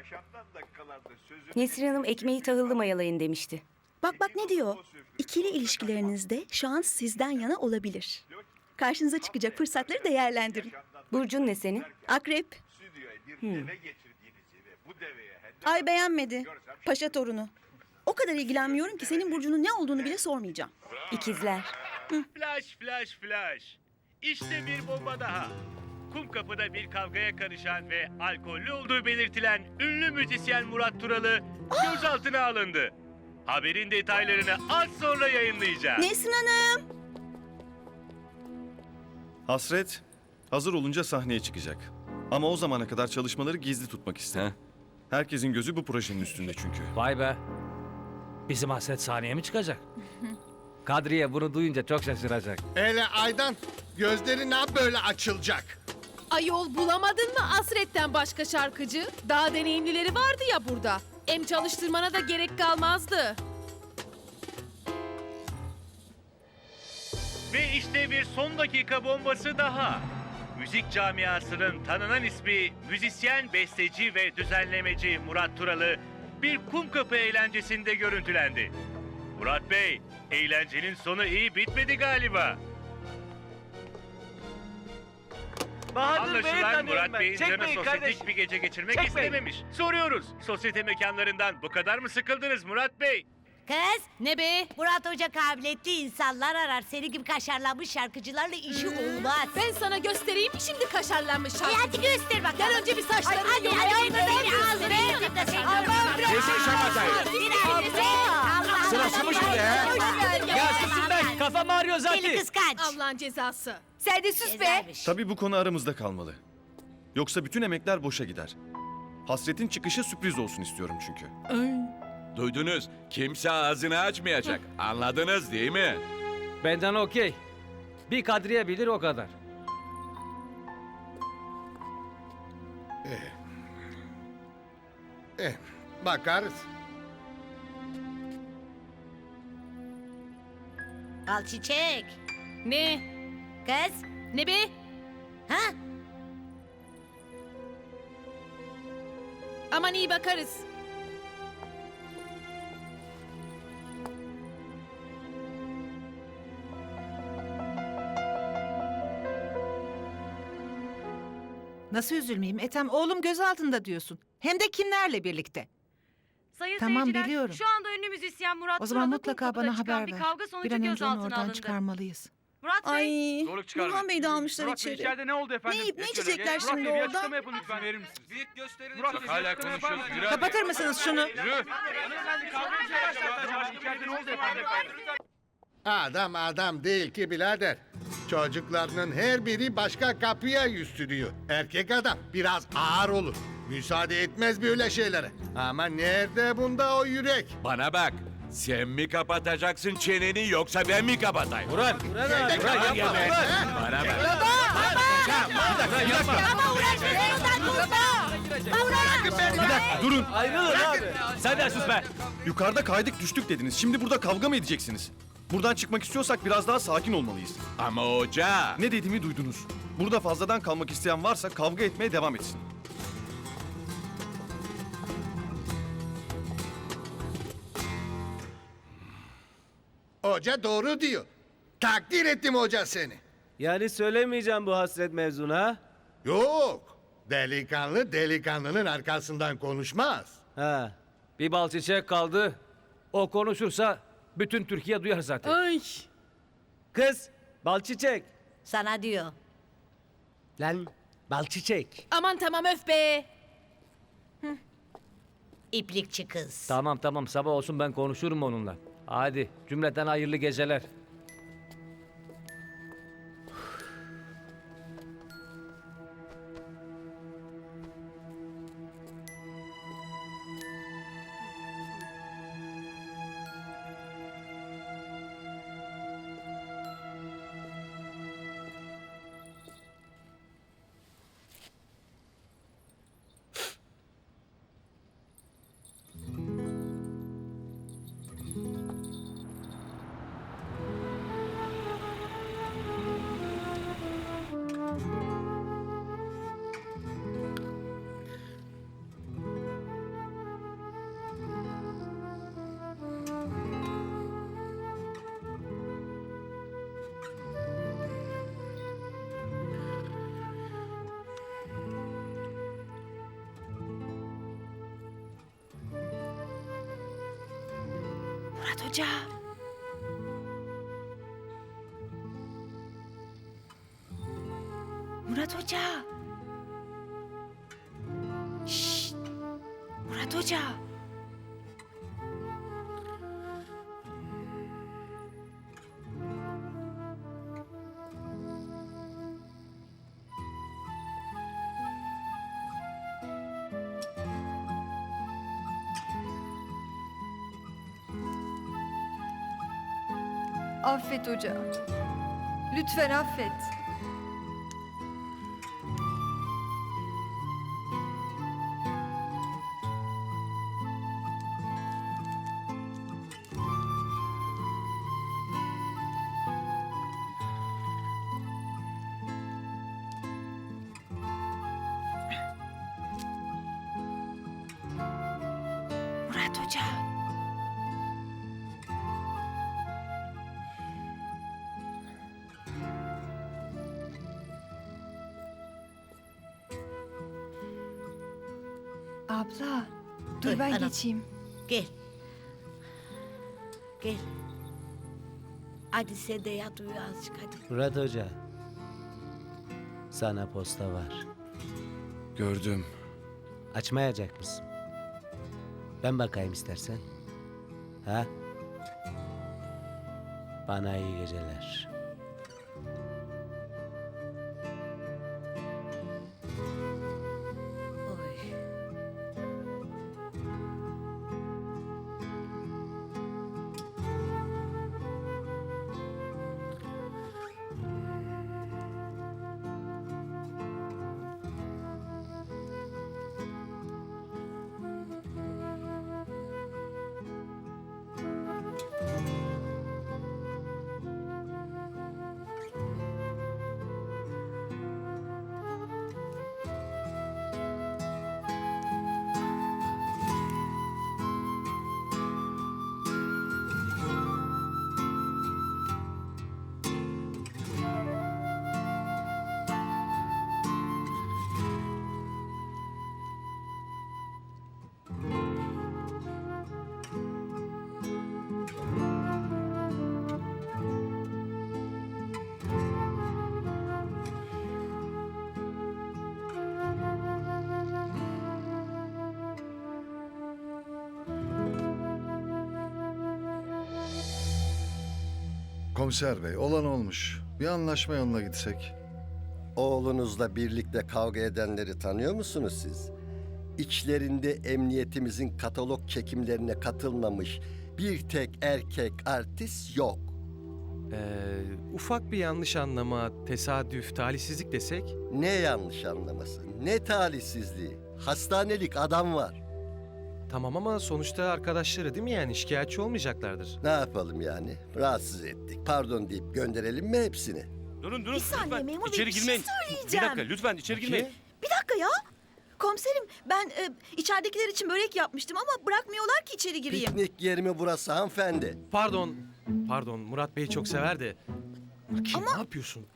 yaşamdan dakikalarda sözü... Nesrin Hanım ekmeği tahıllı mayalayın demişti. Bak bak ne diyor? İkili ilişkilerinizde şans sizden yana olabilir. Karşınıza çıkacak fırsatları değerlendirin. Burcun ne senin? Akrep. Hedef... Ay beğenmedi. Paşa torunu. O kadar ilgilenmiyorum ki senin burcunun ne olduğunu bile sormayacağım. İkizler. Flash flash flash. İşte bir bomba daha. Kumkapı'da bir kavgaya karışan ve alkollü olduğu belirtilen ünlü müzisyen Murat Turalı gözaltına alındı. Haberin detaylarını az sonra yayınlayacağım. Nesrin Hanım. Hasret hazır olunca sahneye çıkacak. Ama o zamana kadar çalışmaları gizli tutmak ister. Herkesin gözü bu projenin üstünde çünkü. Vay be. Bizim hasret sahneye mi çıkacak? Kadriye bunu duyunca çok şaşıracak. Hele Aydan gözleri ne böyle açılacak? Ayol bulamadın mı Asret'ten başka şarkıcı? Daha deneyimlileri vardı ya burada. Em çalıştırmana da gerek kalmazdı. Ve işte bir son dakika bombası daha. Müzik camiasının tanınan ismi müzisyen, besteci ve düzenlemeci Murat Turalı bir Kumkapı eğlencesinde görüntülendi. Murat Bey, eğlencenin sonu iyi bitmedi galiba. Anlaşılan Murat Bey'in canı sosyetik bir gece geçirmek istememiş. Soruyoruz, sosyete mekanlarından bu kadar mı sıkıldınız Murat Bey? Kız, Ne be? Murat Hoca kabiliyetli insanlar arar. Seni gibi kaşarlanmış şarkıcılarla işi olmaz. Ben sana göstereyim mi şimdi kaşarlanmış E şarkı? hadi göster bakalım. Gel önce bir saçlarını hadi, kafam ağrıyor Deli zaten. kıskanç. Allah'ın cezası. Sen de sus be. Tabii bu konu aramızda kalmalı. Yoksa bütün emekler boşa gider. Hasretin çıkışı sürpriz olsun istiyorum çünkü. Duydunuz. Kimse ağzını açmayacak. Anladınız değil mi? Benden okey. Bir Kadriye bilir o kadar. Eh, bakarız. Al çiçek. Ne? Kız. Ne be? Ha? Aman iyi bakarız. Nasıl üzülmeyeyim Ethem? Oğlum gözaltında diyorsun. Hem de kimlerle birlikte? Sayın Tamam, seyirciler, biliyorum. şu anda ünlü müzisyen Murat O zaman Turalı mutlaka Kumkapı'da bana çıkan haber bir ver. kavga Bir sonucu an önce onu gözaltına oradan alındı. çıkarmalıyız. Murat Ay. Bey, Nurhan Bey'i de almışlar içeri. ne oldu Ne yiyip ne içecekler şimdi orada? yapın lütfen verir misiniz? Bak hala konuşuyoruz. Yürü hadi. Kapatır mısınız şunu? Adam adam değil ki birader. Çocuklarının her biri başka kapıya yüz tutuyor. Erkek adam biraz ağır olur. Müsaade etmez böyle şeylere. Ama nerede bunda o yürek? Bana bak. Sen mi kapatacaksın çeneni yoksa ben mi kapatayım? Sen de kapatma be, he? Bana bak. Ama uğraşma sen ondan kurtma. Bırakın beni be. Durun. Ayrılın abi. Sen de sus be. Yukarıda kaydık düştük dediniz. Şimdi burada kavga mı edeceksiniz? Buradan çıkmak istiyorsak biraz daha sakin olmalıyız. Ama hoca. Ne dediğimi duydunuz. Burada fazladan kalmak isteyen varsa kavga etmeye devam etsin. Hoca doğru diyor. Takdir ettim hoca seni. Yani söylemeyeceğim bu hasret mevzuna. Yok. Delikanlı delikanlının arkasından konuşmaz. Ha. Bir bal çiçek kaldı. O konuşursa bütün Türkiye duyar zaten. Ay. Kız, bal çiçek. Sana diyor. Lan, bal çiçek. Aman tamam öf be. İplikçi kız. Tamam tamam sabah olsun ben konuşurum onunla. Hadi cümleten hayırlı geceler. Murat Hoca. Murat Hoca. Şşt. Murat Hoca. Affet hoca. Lütfen affet. Abla, dur ben geçeyim. Gel. Gel. Hadi sen de yat uyu azıcık hadi. Murat Hoca. Sana posta var. Gördüm. Açmayacak mısın? Ben bakayım istersen. Ha? Bana iyi geceler. Komiser bey olan olmuş. Bir anlaşma yoluna gitsek. Oğlunuzla birlikte kavga edenleri tanıyor musunuz siz? İçlerinde emniyetimizin katalog çekimlerine katılmamış bir tek erkek artist yok. ufak bir yanlış anlama, tesadüf, talihsizlik desek? Ne yanlış anlaması, ne talihsizliği. Hastanelik adam var. Tamam ama sonuçta arkadaşları değil mi yani? Şikayetçi olmayacaklardır. Ne yapalım yani? Rahatsız ettik. Pardon deyip gönderelim mi hepsini? Durun durun Bir saniye lütfen. memur bey, İçeri bir şey girmeyin. söyleyeceğim. Bir dakika lütfen içeri girmeyin. Bir dakika ya. Komiserim ben e, içeridekiler için börek yapmıştım ama bırakmıyorlar ki içeri gireyim. Piknik yeri mi burası hanımefendi? Pardon, pardon Murat Bey çok sever de. Bakayım Ama- ne yapıyorsun?